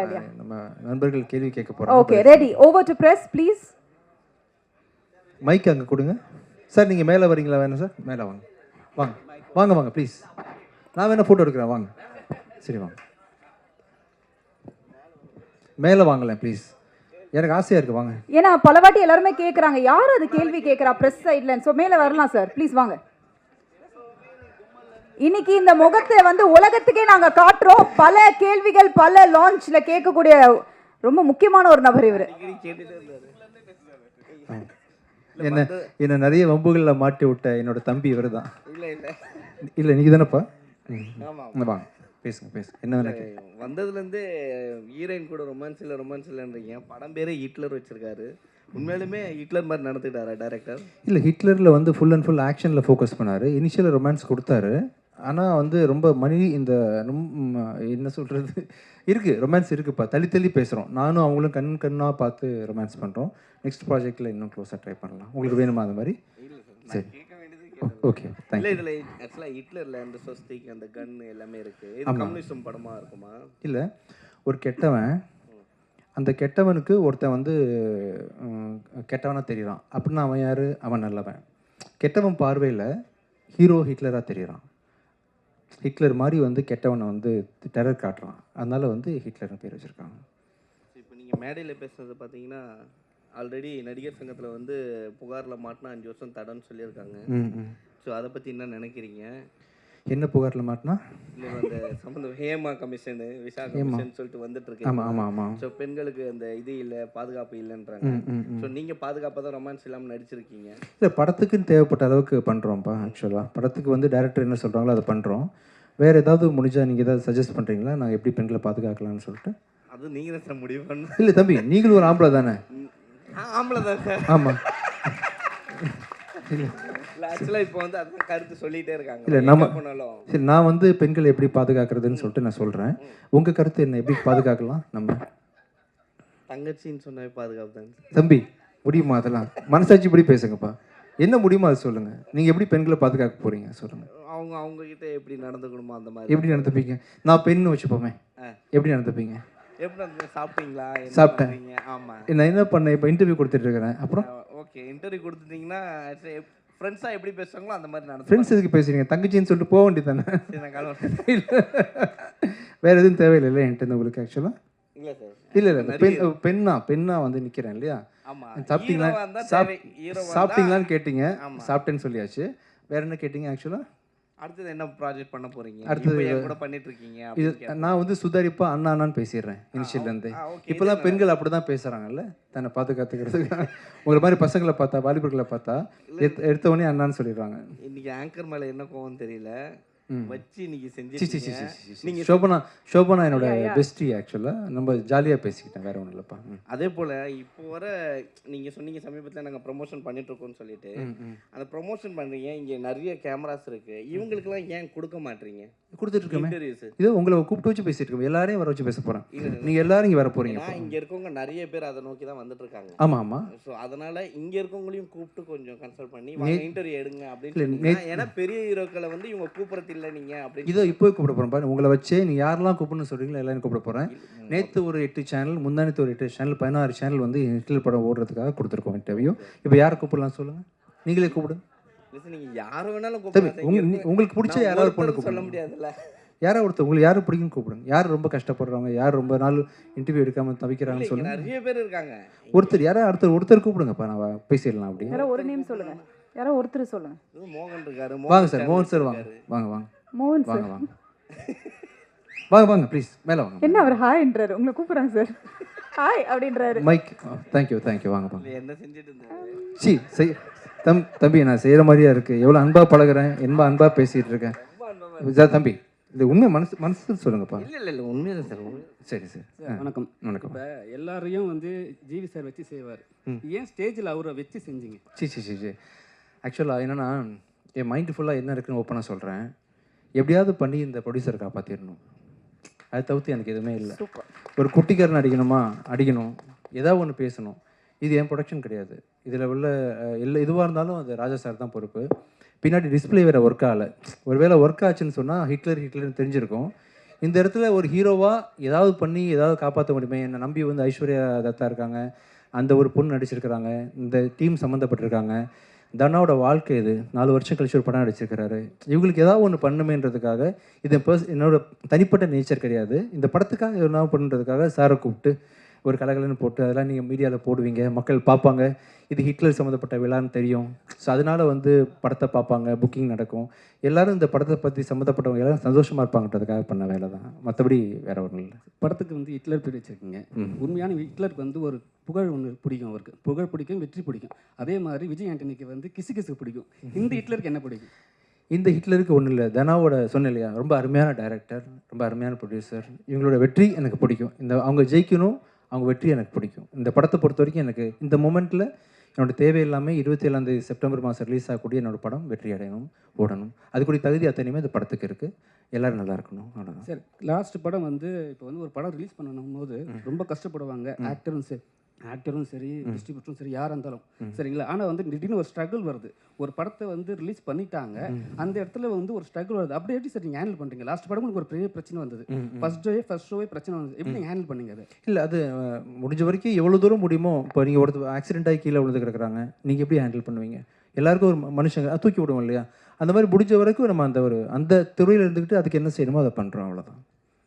நம்ம நண்பர்கள் கேள்வி கேட்க போகிறோம் okay ready over to press please mic அங்கே கொடுங்க. சார் நீங்கள் மேலே வரீங்களா? வேணும் சார் மேலே வாங்க. வாங்க. வாங்க வாங்க ப்ளீஸ் நான் வேணா ஃபோட்டோ எடுக்கிறேன். வாங்க. சரி வாங்க. மேலே வாங்கலேன் ப்ளீஸ் எனக்கு ஆசையாக இருக்குது வாங்க. ஏன்னா பல வாட்டி எல்லாருமே கேக்குறாங்க. யார் அது கேள்வி கேக்குறா? பிரஸ் சைடுல சோ மேல வரலாம் சார் ப்ளீஸ் வாங்க. இன்னைக்கு இந்த முகத்தை வந்து உலகத்துக்கே நாங்க காட்டுறோம். பல கேள்விகள் பல லான்ச்ல கேட்கக்கூடிய ரொம்ப முக்கியமான ஒரு நபர் இவரு. என்ன என்னை நிறைய வம்புகளில் மாட்டி விட்ட என்னோட தம்பி இவர் தான் இல்லை. இல்லை இல்லை நீங்கள் தானேப்பா வாங்க. பேசுங்க பேசுங்க. என்ன. வந்ததுலேருந்து ஹீரோயின் கூட ரொமான்ஸ் இல்லை ரொமான்ஸ் இல்லைன்றீங்க படம் பேரே ஹிட்லர் வச்சிருக்காரு. உண்மையிலுமே ஹிட்லர் மாதிரி நடந்துக்கிட்டாரா டேரக்டர் இல்லை ஹிட்லரில் வந்து ஃபுல் அண்ட் ஃபுல் ஆக்ஷனில் ஃபோக்கஸ் பண்ணார். இனிஷியல் ரொமான்ஸ் கொடுத்தாரு. ஆனால் வந்து ரொம்ப மணி இந்த ரொம்ப என்ன சொல்கிறது இருக்குது ரொமான்ஸ் இருக்குப்பா. தள்ளி தள்ளி பேசுகிறோம் நானும் அவங்களும் கண் கண்ணாக பார்த்து ரொமான்ஸ் பண்ணுறோம் நெக்ஸ்ட் ப்ராஜெக்ட்டில் இன்னும் க்ளோஸாக ட்ரை பண்ணலாம். உங்களுக்கு வேணுமா அது மாதிரி? சார் ஓகே இல்லை இதில் ஆக்சுவலாக ஹிட்லரில் அந்த சொஸ்திக் அந்த கன் எல்லாமே இருக்குது கம்யூனிசம் படமாக இருக்குமா? இல்லை ஒரு கெட்டவன் அந்த கெட்டவனுக்கு ஒருத்தன் வந்து உம், கெட்டவனா தெரியறான். அப்படின்னா அவன் யார்? அவன் நல்லவன். கெட்டவன் பார்வையில் ஹீரோ ஹிட்லராக தெரியறான். ஹிட்லர் மாதிரி வந்து கெட்டவனை வந்து டெரர் காட்டுறான். அதனால வந்து ஹிட்லர்னு பேர் வச்சுருக்காங்க. இப்போ நீங்கள் மேடையில் பேசுனது பார்த்தீங்கன்னா ஆல்ரெடி நடிகர் சங்கத்தில் வந்து புகாரில் மாட்டினா அஞ்சு வருஷம் தடன்னு சொல்லியிருக்காங்க. ஸோ அதை பற்றி என்ன நினைக்கிறீங்க? என்ன புகாரில் மாட்டினா? அந்த சம்மந்தம் ஹேமா கமிஷனு விஷா கமிஷன் சொல்லிட்டு வந்துட்டு இருக்கு ஆமாம் ஆமாம் ஆமாம் ஸோ பெண்களுக்கு அந்த இது இல்லை பாதுகாப்பு இல்லைன்றாங்க. ஸோ நீங்கள் பாதுகாப்பாக தான் ரொமான்ஸ் இல்லாமல் நடிச்சிருக்கீங்க? இல்லை படத்துக்குன்னு தேவைப்பட்ட அளவுக்கு பண்ணுறோம்ப்பா ஆக்சுவலாக படத்துக்கு வந்து டேரக்டர் என்ன சொல்கிறாங்களோ அதை பண்ணுறோம் வேறு ஏதாவது முடிஞ்சால் நீங்கள் ஏதாவது சஜஸ்ட் பண்ணுறீங்களா நாங்கள் எப்படி பெண்களை பாதுகாக்கலாம்னு சொல்லிட்டு. அது நீங்கள் தான் முடிவு பண்ணணும். இல்லை தம்பி நீங்களும் ஒரு ஆம்பளை தானே? ஆம்பளை தான் சார் ஆமாம் இல்லை. ஆக்சுவலாக இப்போ வந்து அதான் கருத்து சொல்லிகிட்டே இருக்காங்க. இல்ல, நம்ம- போனாலும் சரி நான் வந்து பெண்களை எப்படி பாதுகாக்கிறதுன்னு சொல்லிட்டு நான் சொல்கிறேன் உங்கள் கருத்து என்ன? எப்படி பாதுகாக்கலாம் நம்ம? தங்கச்சின்னு சொன்னாவே பாதுகாப்பு தாங்க தம்பி முடியுமா அதெல்லாம்? மனசாட்சி இப்படி பேசுங்கப்பா. என்ன முடியுமா அது சொல்லுங்கள் நீங்கள் எப்படி பெண்களை பாதுகாக்க போகிறீங்க சொல்லுங்கள் அவங்க அவங்க கிட்ட எப்படி நடந்துக்கணுமோ அந்த மாதிரி. எப்படி நடந்துப்பீங்க? நான் பெண்ணு வச்சுப்போமே. எப்படி நடந்துப்பீங்க? எப்படி சாப்பிட்டீங்களா? சாப்பிட்டேன். பண்றீங்க? ஆமா. நான் என்ன பண்ணேன்? இப்போ இன்டர்வியூ கொடுத்துட்டு இருக்கிறேன் அப்புறம் ஓகே இன்டர்வியூ கொடுத்துட்டீங்கன்னா ஃப்ரெண்ட்ஸா எப்படி பேசுவாங்களோ அந்த மாதிரி நடந்து ஃப்ரெண்ட்ஸ் எதுக்கு பேசுறீங்க? தங்கச்சின்னு சொல்லிட்டு போக வேண்டியது தானே வேறு எதுவும் தேவையில்லை என்கிட்ட உங்களுக்கு ஆக்சுவலாக இல்ல சார் இல்லை இல்லை பெண் பெண்ணா பெண்ணா வந்து நிற்கிறேன் இல்லையா? சாப்பிட்டீங்களா? சாப்பிட்டீங்களான்னு கேட்டீங்க. சாப்பிட்டேன்னு சொல்லியாச்சு. வேற என்ன கேட்டீங்க ஆக்சுவலாக அடுத்தது என்ன ப்ராஜெக்ட் பண்ண போறீங்க? அடுத்தது கூட பண்ணிட்டு இருக்கீங்க இது. நான் வந்து சுதாரிப்பா அண்ணா அண்ணான்னு பேசிடுறேன் இனிஷியல்லேருந்து ஆ, okay, இப்போலாம் பெண்கள் அப்படி தான் பேசுகிறாங்கல்ல தன்னை பாதுகாத்துக்கிறதுக்கு உங்களை மாதிரி பசங்களை பார்த்தா வாலிபர்களை பார்த்தா எடுத்த உடனே அண்ணான்னு சொல்லிடுறாங்க இன்னைக்கு ஆங்கர் மேல என்ன கோவம் தெரியல. வச்சு இன்னைக்கு சி சி சி செஞ்சிருக்கீங்க. சி, சி சி. நீங்க சோபனா சோபனா என்னோட பெஸ்டி ஆக்சுவலாக நம்ம ஜாலியாக பேசிக்கிட்டேன் வேற ஒன்றும் இல்லைப்பா. அதே போல இப்போ வர நீங்க சொன்னீங்க சமீபத்துல நாங்க ப்ரொமோஷன் பண்ணிட்டு இருக்கோம்னு சொல்லிட்டு. அந்த ப்ரொமோஷன் பண்றீங்க இங்க நிறைய கேமராஸ் இருக்கு. இவங்களுக்குலாம் ஏன் கொடுக்க மாட்டீங்க? கொடுத்துட்டு இருக்கோமே இது உங்களை கூப்பிட்டு வச்சு பேசிட்டு இருக்கோம். எல்லாரையும் வர வச்சு பேச போகிறேன் இல்ல நீங்கள் எல்லாரும் இங்கே வர போகிறீங்க ஏன்னா இங்க இருக்கவங்க நிறைய பேர் அதை நோக்கி தான் வந்துட்டு இருக்காங்க ஆமாம் ஆமாம் ஸோ அதனால இங்க இருக்கவங்களையும் கூப்பிட்டு கொஞ்சம் கன்சல்ட் பண்ணி இன்டர்வியூ எடுங்க அப்படின்னு ஏன்னா பெரிய ஹீரோக்களை வந்து இவங்க கூப்பிடுறது இல்லை நீங்க அப்படின்னு இதோ இப்போ கூப்பிட போகிறேன் பாரு உங்களை வச்சே நீ யாரெல்லாம் கூப்பிடணும்னு சொல்கிறீங்களோ எல்லாரும் கூப்பிட போகிறேன் நேற்று ஒரு எட்டு சேனல் முந்தானத்து ஒரு எட்டு சேனல் பதினாறு சேனல் வந்து ஹிட்லர் படம் ஓடுறதுக்காக கொடுத்துருக்கோம் இன்டர்வியூ இப்போ யாரை கூப்பிடலாம் சொல்லுங்கள் நீங்களே கூப்பிடுங்க நீங்க யாரை வேணாலும் நீ- உங்களுக்கு பிடிச்ச யாராவது பொண்ணு சொல்ல கூப்பிடுங்க. முடியாதுல்ல. யாரை ஒருத்தர் உங்களுக்கு யார் பிடிக்குன்னு கூப்பிடுங்க. யார் ரொம்ப கஷ்டப்படுறவங்க யார் ரொம்ப நாள் இன்டர்வியூ எடுக்காமல் இல்ல, தவிக்கிறாங்கன்னு சொல்லுங்க. நிறைய பேர் இருக்காங்க. ஒருத்தர் யாரா அடுத்தர் ஒருத்தர் கூப்பிடுங்கப்பா நான் பேசிடலாம் அப்படி. யாரோ ஒரு நேம் சொல்லுங்க. யாரோ ஒருத்தர் சொல்லுங்க. மோகன் இருக்காரு வாங்க சார் மோகன் சார் வாங்க. வாங்க வாங்க. மோகன் வாங்க வாங்க. வாங்க வாங்க ப்ளீஸ் மேலே வாங்க. என்ன அவர் ஹாய்ன்றாரு? உங்களை கூப்பிடுறாங்க சார். ஹாய் அப்படின்றாரு. Mic thank you thank you வாங்க வாங்க. என்ன செஞ்சுட்டு இருந்தாரு? சி தம் தம்பி நான் செய்கிற மாதிரியா இருக்குது எவ்வளோ அன்பாக பழகுறேன் ரொம்ப அன்பாக பேசிகிட்டு இருக்கேன். இதா தம்பி இது உண்மை மனசு மனசு சொல்லுங்கப்பா. இல்ல இல்ல இல்ல உண்மைதான் சார் சரி சரி. வணக்கம். வணக்கம். இப்போ எல்லாரையும் வந்து ஜிவி சார் வச்சு செய்வார். ஏன் ஸ்டேஜில் அவரை வச்சு செஞ்சீங்க? சி சி சி சி. ஆக்சுவலாக என்னென்னா என் மைண்டு ஃபுல்லாக என்ன இருக்குன்னு ஓப்பனாக சொல்கிறேன் எப்படியாவது பண்ணி இந்த ப்ரொடியூசரை காப்பாற்றிடணும் அதை தவிர்த்து எனக்கு எதுவுமே இல்லை. ஒரு குட்டிக்காரன் அடிக்கணுமா? அடிக்கணும். ஏதாவது ஒன்று பேசணும். இது என் ப்ரொடக்ஷன் கிடையாது. இதில் உள்ள இல்லை எல்லா இருந்தாலும் அது ராஜா சார் தான் பொறுப்பு. பின்னாடி டிஸ்ப்ளே வேறு ஒர்க் ஆகலை. ஒருவேளை ஒர்க் ஆச்சுன்னு சொன்னால் ஹிட்லர் ஹிட்லர்னு தெரிஞ்சிருக்கும். இந்த இடத்துல ஒரு ஹீரோவாக ஏதாவது பண்ணி ஏதாவது காப்பாற்ற முடியுமே? என்னை நம்பி வந்து ஐஸ்வர்யா தத்தா இருக்காங்க. அந்த ஒரு பொண்ணு நடிச்சிருக்கிறாங்க. இந்த டீம் சம்மந்தப்பட்டிருக்காங்க தனாவோட வாழ்க்கை இது. நாலு வருஷம் கழிச்சு ஒரு படம் நடிச்சிருக்கிறாரு. இவங்களுக்கு ஏதாவது ஒன்று பண்ணுமேன்றதுக்காக இது பர்ஸ் என்னோட தனிப்பட்ட நேச்சர் கிடையாது. இந்த படத்துக்காக என்ன பண்ணுறதுக்காக சாரை கூப்பிட்டு ஒரு கலகலன்னு போட்டு அதெல்லாம் நீங்கள் மீடியாவில் போடுவீங்க. மக்கள் பார்ப்பாங்க. இது ஹிட்லர் சம்மந்தப்பட்ட விழான்னு தெரியும். ஸோ அதனால வந்து படத்தை பார்ப்பாங்க. புக்கிங் நடக்கும். எல்லாரும் இந்த படத்தை பற்றி சம்மந்தப்பட்டவங்க எல்லாரும் சந்தோஷமாக இருப்பாங்கன்றதுக்காக பண்ண வேலை தான். மற்றபடி வேற ஒன்றும் இல்லை. படத்துக்கு வந்து ஹிட்லர் பேர் வச்சிருக்கீங்க. உண்மையான ஹிட்லருக்கு வந்து ஒரு புகழ் ஒன்று பிடிக்கும் அவருக்கு. புகழ் பிடிக்கும் வெற்றி பிடிக்கும். அதே மாதிரி விஜய் ஆண்டனிக்கு வந்து கிசு கிசு பிடிக்கும். இந்த ஹிட்லருக்கு என்ன பிடிக்கும்? இந்த ஹிட்லருக்கு ஒன்றும் இல்லை. தனாவோட சொன்னேன் இல்லையா? ரொம்ப அருமையான டைரக்டர் ரொம்ப அருமையான ப்ரொடியூசர் இவங்களோட வெற்றி எனக்கு பிடிக்கும். இந்த அவங்க ஜெயிக்கணும் அவங்க வெற்றி எனக்கு பிடிக்கும். இந்த படத்தை பொறுத்த வரைக்கும் எனக்கு இந்த மூமெண்ட்டில் என்னோட தேவையில்லாமல் இருபத்தி ஏழாந்தேதி செப்டம்பர் மாதம் ரிலீஸ் ஆகக்கூடிய என்னோட படம் வெற்றி அடையணும் ஓடணும். அதுக்குரிய தகுதி அத்தனையுமே இந்த படத்துக்கு இருக்குது எல்லாரும் நல்லா இருக்கணும். அவ்வளோதான் சார் லாஸ்ட் படம் வந்து இப்போ வந்து ஒரு படம் ரிலீஸ் பண்ணணும் போது ரொம்ப கஷ்டப்படுவாங்க ஆக்டரும் சரி ஆக்டரும் சரி டிஸ்ட்ரிபியூட்டரும் சரி யாராக இருந்தாலும். சரிங்களா? ஆனால் வந்து திடீர்னு ஒரு ஸ்ட்ரகிள் வருது. ஒரு படத்தை வந்து ரிலீஸ் பண்ணிட்டாங்க. அந்த இடத்துல வந்து ஒரு ஸ்ட்ரகிள் வருது. அப்படி எப்படி சார் நீங்கள் ஹேண்டில் பண்ணுறீங்க லாஸ்ட் படம் உங்களுக்கு ஒரு பெரிய பிரச்சனை வந்தது. ஃபர்ஸ்ட் டே ஃபர்ஸ்ட் ஷோவே பிரச்சனை வந்தது. எப்படி நீங்கள் ஹேண்டில் பண்ணீங்க அதை? இல்லை அது முடிஞ்ச வரைக்கும் எவ்வளோ தூரம் முடியுமோ இப்போ நீங்கள் ஒருத்தர் ஆக்சிடென்ட் ஆகி கீழே விழுந்து கிடக்குறாங்க. நீங்கள் எப்படி ஹேண்டில் பண்ணுவீங்க? எல்லாருக்கும் ஒரு மனுஷங்க தூக்கி விடுவோம் இல்லையா? அந்த மாதிரி முடிஞ்ச வரைக்கும் நம்ம அந்த ஒரு அந்த துறையில் இருந்துக்கிட்டு அதுக்கு என்ன செய்யணுமோ அதை பண்ணுறோம் அவ்வளோதான்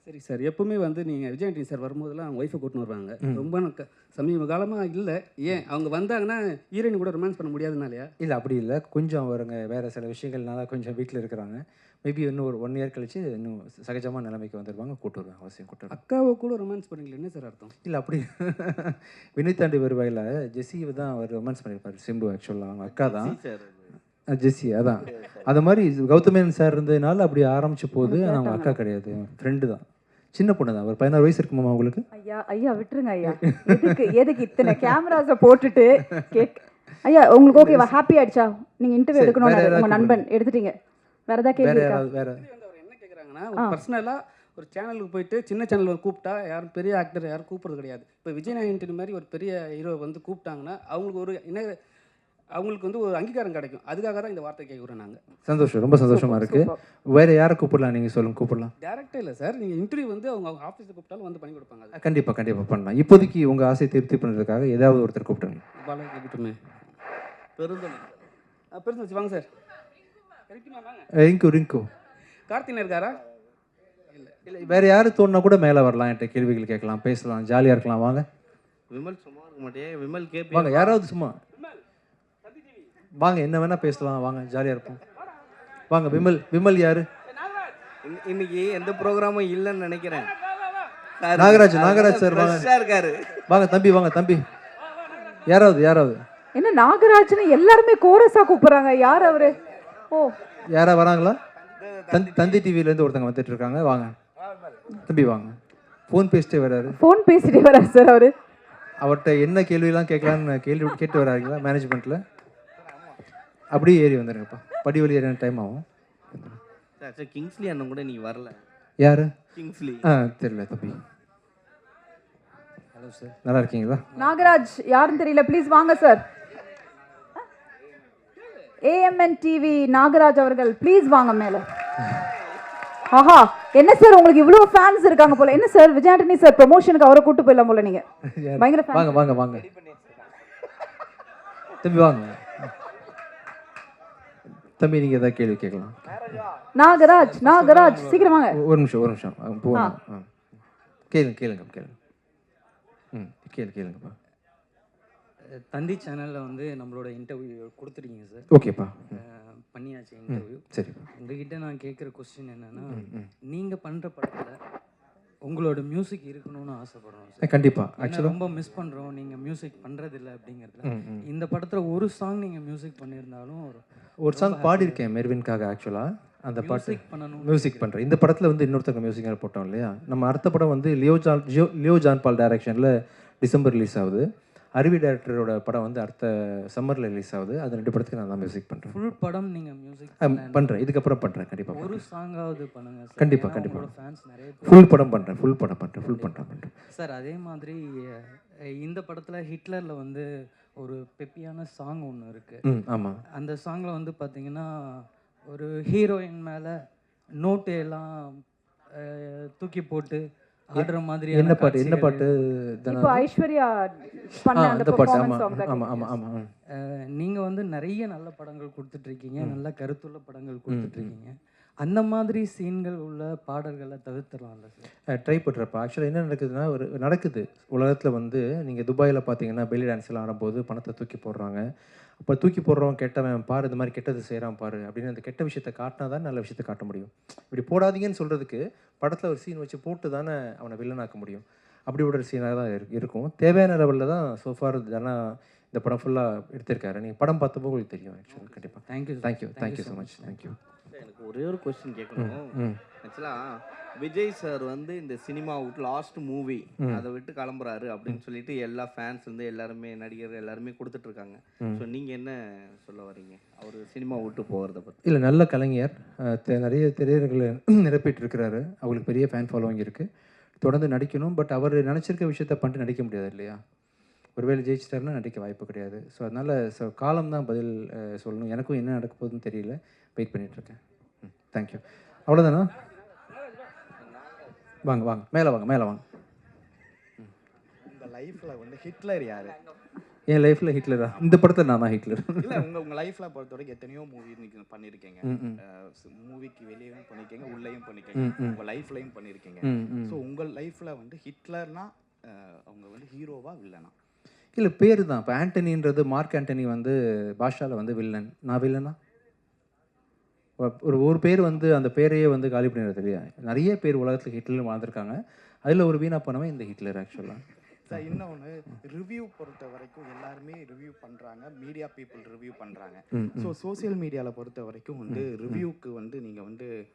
சரி சார் எப்பவுமே வந்து நீங்கள் விஜய் ஆண்டனி சார் வரும்போதெல்லாம் அவங்க ஒய்ஃபை கூட்டின்னு வருவாங்க. ரொம்ப சமீப காலமாக இல்லை. ஏன்? அவங்க வந்தாங்கன்னா ஹீரோயின் கூட ரொமான்ஸ் பண்ண முடியாதுனாலயா? இல்லை அப்படி இல்லை. கொஞ்சம் அவருங்க வேறு சில விஷயங்கள்னால கொஞ்சம் வீட்டில் இருக்கிறாங்க. மேபி இன்னும் ஒரு ஒன் இயர் கழிச்சு இன்னும் சகஜமான நிலைமைக்கு வந்துடுவாங்க கூட்டு வருவாங்க அவசியம் கூட்டு அக்காவை கூட ரொமான்ஸ் பண்ணீங்களா? என்ன சார் அர்த்தம்? இல்லை அப்படி வினய் தாண்டி வருவாயில் ஜெஸ்ஸியை தான் அவர் ரொமான்ஸ் பண்ணியிருப்பார் சிம்பு ஆக்சுவலாக அவங்க அக்கா தான். ஜெஸ்ஸி அதான். அது மாதிரி கௌதமேன் சார் இருந்ததுனால அப்படி ஆரம்பிச்ச போது அவங்க அக்கா கிடையாது. ஃப்ரெண்டு தான். சின்ன பொண்ணு தான் ஒரு பதினாறு வயசு இருக்குமாமா உங்களுக்கு? ஐயா ஐயா விட்டுருங்க ஐயா. எதுக்கு எதுக்கு இத்தனை கேமராஸை போட்டுட்டு கேக் ஐயா உங்களுக்கு ஓகேவா ஹாப்பி ஆயிடுச்சா? நீங்க இன்டர்வியூ எடுக்கணும் வேற யாராவது உங்க நண்பன் எடுத்துட்டீங்க. வேற ஏதாவது வேற கேள்வி வேற என்ன கேட்குறாங்கன்னா ஒரு பர்சனலாக ஒரு சேனலுக்கு போயிட்டு சின்ன சேனல் கூப்பிட்டா யாரும் பெரிய ஆக்டர் யாரும் கூப்பிடுறது கிடையாது. இப்போ விஜய் நாயன்ட்டு மாதிரி ஒரு பெரிய ஹீரோ வந்து கூப்பிட்டாங்கன்னா அவங்களுக்கு ஒரு என்ன அவங்களுக்கு வந்து ஒரு அங்கீகாரம் கிடைக்கும். அதுக்காக தான் இந்த வார்த்தை கேட்குறோம் நாங்கள் சந்தோஷம். ரொம்ப சந்தோஷமா இருக்கு. வேற யாரை கூப்பிடலாம்? நீங்க சொல்லுங்க கூப்பிடலாம். டேரக்டே இல்லை சார் நீங்கள் இன்டர்வியூ வந்து அவங்க அவங்க ஆஃபீஸில் கூப்பிட்டாலும் வந்து பண்ணி கொடுப்பாங்க அது. கண்டிப்பா கண்டிப்பா பண்ணலாம். இப்போதைக்கு உங்க ஆசை திருப்தி பண்ணுறதுக்காக ஏதாவது ஒருத்தர் கூப்பிட்டுருங்க. பாலாஜி கேட்டுமே பெருந்தொழில். பெருசு வச்சு வாங்க சார் ரிங்கு ரிங்கு. கார்த்தினா இருக்காரா? இல்லை வேற யாரு தோணுனா கூட மேலே வரலாம் என்கிட்ட கேள்விகள் கேட்கலாம் பேசலாம் ஜாலியாக இருக்கலாம். வாங்க. விமல் சும்மா இருக்க மாட்டே விமல் கேபி வாங்க யாராவது சும்மா. வாங்க என்ன வேணா பேசலாம். வாங்க ஜாலியாக இருப்போம். வாங்க விமல் விமல் யாரு? இன்ன- இன்னைக்கு எந்த ப்ரோக்ராமும் இல்லைன்னு நினைக்கிறேன். நாகராஜ், நாகராஜ் sir வாங்க. இருக்காரு. வாங்க தம்பி வாங்க தம்பி. யாராவது யாராவது? என்ன நாகராஜ்னு எல்லாருமே கோரஸா கூப்பிடுறாங்க. யார் அவரு? ஓ. யாரா வராங்களா? தந்தி தந்தி டிவிலேருந்து ஒருத்தங்க வந்துட்டு இருக்காங்க. வாங்க. தம்பி வாங்க. ஃபோன் பேசிட்டே வராரு. ஃபோன் பேசிட்டே வராரு சார் அவரு. அவர்கிட்ட என்ன கேள்வியெல்லாம் கேட்கலான்னு கேள்வி கேட்டு வராங்களா மேனேஜ்மெண்ட்டில் அப்படியே ஏறி வந்துடுங்கப்பா படி வழி ஏறின டைம் ஆகும். சார் சார் கிங்ஸ்லி அண்ணன் கூட நீங்க வரல. யாரு? கிங்ஸ்லி ஆ தெரியல தம்பி. ஹலோ சார் நல்லா இருக்கீங்களா? நாகராஜ் யாருன்னு தெரியல. ப்ளீஸ் வாங்க சார் ஏஎம்என் டிவி நாகராஜ் அவர்கள் ப்ளீஸ் வாங்க மேல. ஆஹா என்ன சார் உங்களுக்கு இவ்வளவு ஃபேன்ஸ் இருக்காங்க போல. என்ன சார் விஜயாண்டனி சார் ப்ரொமோஷனுக்கு அவரை கூட்டு போயிடலாம் போல நீங்க. யார்? பயங்கர. வாங்க வாங்க வாங்க. தம்பி வாங்க. தம்பி நீங்கள் ஏதாவது கேள்வி கேட்கலாம். நாகராஜ் நாகராஜ் சீக்கிரம் வாங்க. ஒ- ஒரு நிமிஷம் ஒரு நிமிஷம். போகணும் ஆ. கேளுங்க கேளுங்க கேளுங்க. ம் கேளு கேளுங்கப்பா. தந்தி சேனலில் வந்து நம்மளோட இன்டர்வியூ கொடுத்துருக்கீங்க சார் ஓகேப்பா. பண்ணியாச்சு இன்டர்வியூ சரிப்பா. உங்ககிட்ட நான் கேட்குற கொஸ்டின் என்னன்னா நீங்கள் பண்ணுற படத்தில் உங்களோட மியூசிக் இருக்கணும்னு ஆசைப்படுறோம் ஆ, சார் கண்டிப்பா. ஏன்னா ஆக்சுவலாக ரொம்ப மிஸ் பண்ணுறோம் நீங்கள் மியூசிக் பண்ணுறதில்ல அப்படிங்கிறதுல ம். இந்த படத்தில் ஒரு சாங் நீங்கள் மியூசிக் பண்ணியிருந்தாலும் ஒரு சாங் பாடியிருக்கேன் மெர்வின்காக ஆக்சுவலாக அந்த பாட்டு மியூசிக் பண்ணணும் மியூசிக் பண்ணுறேன் இந்த படத்தில் வந்து இன்னொருத்தங்க மியூசிக் போட்டோம் இல்லையா? நம்ம அடுத்த படம் வந்து லியோ ஜான் ஜியோ லியோ ஜான் பால் டைரக்ஷனில் டிசம்பர் ரிலீஸ் ஆகுது. அருவி டைரக்டரோட படம் வந்து அடுத்த சம்மரில் ரிலீஸ் ஆகுது. அது ரெண்டு படத்துக்கு நான் தான் மியூசிக் பண்ணுறேன் ஃபுல் படம் நீங்கள் மியூசிக் பண்ணுறேன் இதுக்கப்புறம் பண்ணுறேன் கண்டிப்பாக ஒரு சாங்காவது பண்ணுங்க சார் கண்டிப்பா, ஏன்னா கண்டிப்பா. உங்களோட ஃபேன்ஸ் நிறைய பேர் ஃபுல் படம் பண்ணுறேன் ஃபுல் படம் பண்ணுறேன் ஃபுல் படம் பண்ணுறேன் சார் அதே மாதிரி இந்த படத்தில் ஹிட்லரில் வந்து ஒரு பெப்பியான சாங் ஒன்று இருக்குது ம் ஆமாம் அந்த சாங்கில் வந்து பார்த்தீங்கன்னா ஒரு ஹீரோயின் மேலே நோட்டு எல்லாம் தூக்கி போட்டு ஆடுற மாதிரி என்ன பாட்டு? என்ன பாட்டு? இப்போ ஐஸ்வர்யா பண்ண அந்த பாட்டு. பெர்ஃபார்மன்ஸ் தான் ஆமாம் ஆமாம் ஆமாம் நீங்கள் வந்து நிறைய நல்ல படங்கள் கொடுத்துட்ருக்கீங்க நல்ல கருத்துள்ள படங்கள் கொடுத்துட்ருக்கீங்க. அந்த மாதிரி சீன்கள் உள்ள பாடல்களை தவிர்த்துடலாம்ல சார்? ட்ரை பண்ணுறப்ப ஆக்சுவலாக என்ன நடக்குதுன்னா ஒரு நடக்குது. உலகத்தில் வந்து நீங்கள் துபாயில் பார்த்தீங்கன்னா பெலி டான்ஸ்லாம் ஆடும்போது பணத்தை தூக்கி போடுறாங்க. அப்போ தூக்கி போடுறவன் கெட்டவன் பாரு இந்த மாதிரி கெட்டது செய்கிறான் பாரு அப்படின்னு அந்த கெட்ட விஷயத்தை காட்டினா தான் நல்ல விஷயத்தை காட்ட முடியும். இப்படி போடாதீங்கன்னு சொல்கிறதுக்கு படத்தில் ஒரு சீன் வச்சு போட்டு தானே அவனை வில்லனாக்க முடியும். அப்படி ஒரு சீனாக தான் இரு- இருக்கும். தேவையான லெவலில் தான் சோஃபார் தானே இந்த படம் ஃபுல்லாக எடுத்திருக்காரு. நீங்கள் படம் பார்த்தப்போ உங்களுக்கு தெரியும் ஆக்சுவலாக கண்டிப்பாக thank you thank you thank you so much thank you ஒரே ஒரு கொஸ்டின் கேட்கணும் ம் ஆக்சுவலாக விஜய் சார் வந்து இந்த சினிமா விட்டு லாஸ்ட் மூவி அதை விட்டு கிளம்புறாரு அப்படின்னு சொல்லிட்டு எல்லா ஃபேன்ஸ் வந்து எல்லாருமே நடிகர் எல்லாருமே கொடுத்துட்டு இருக்காங்க ஸோ நீங்கள் என்ன சொல்ல வரீங்க அவர் சினிமா விட்டு போகிறத பற்றி இல்லை நல்ல கலைஞர். நிறைய திரையர்களை நிரப்பிட்டு இருக்கிறாரு அவங்களுக்கு பெரிய ஃபேன் ஃபாலோவிங் இருக்குது தொடர்ந்து நடிக்கணும் பட் அவர் நினச்சிருக்க விஷயத்த பண்ணிட்டு நடிக்க முடியாது இல்லையா? ஒருவேளை ஜெயிச்சிட்டாருன்னா நடிக்க வாய்ப்பு கிடையாது. ஸோ அதனால் ஸோ காலம் தான் பதில் சொல்லணும். எனக்கும் என்ன நடக்க போகுதுன்னு தெரியல. வெயிட் பண்ணிகிட்ருக்கேன் தேங்க்யூ அவ்வளோதானா வாங்க வாங்க. மேலே வாங்க மேலே வாங்க. உங்க லைஃப்ல வந்து ஹிட்லர் யாரு? என் லைஃப்பில் ஹிட்லரா இந்த படத்தில் நான் தான் ஹிட்லர் இல்ல உங்க உங்க லைஃப்ல பொறுத்த வரைக்கும் எத்தனையோ மூவி நீங்க பண்ணிருக்கீங்க. ம், ம். மூவிக்கு வெளியவும் பண்ணிருக்கீங்க உள்ளேயும் ம், பண்ணிருக்கீங்க. ம். உங்க லைஃப்லயும் ம் ஸோ உங்க லைஃப்ல வந்து ஹிட்லர்னா அவங்க வந்து ஹீரோவா வில்லனா இல்லை பேர் தான். இப்போ ஆண்டனின்றது மார்க் ஆண்டனி வந்து பாஷாவில் வந்து வில்லன் நான் வில்லனா ஒரு ஒரு பேர் வந்து அந்த பேரையே வந்து காலி பண்ணிடுறது இல்லையா? நிறைய பேர் உலகத்தில் ஹிட்லர் வாழ்ந்திருக்காங்க. அதில் ஒரு வீணா போனவன் இந்த ஹிட்லர் ஆக்சுவலாக சார் இன்னொன்று ரிவ்யூ பொறுத்த வரைக்கும் எல்லாருமே ரிவ்யூ பண்றாங்க. மீடியா பீப்புள் ரிவ்யூ பண்றாங்க. ம் ஸோ சோஷியல் மீடியாவில் பொறுத்த வரைக்கும் வந்து ரிவ்யூக்கு வந்து நீங்கள் வந்து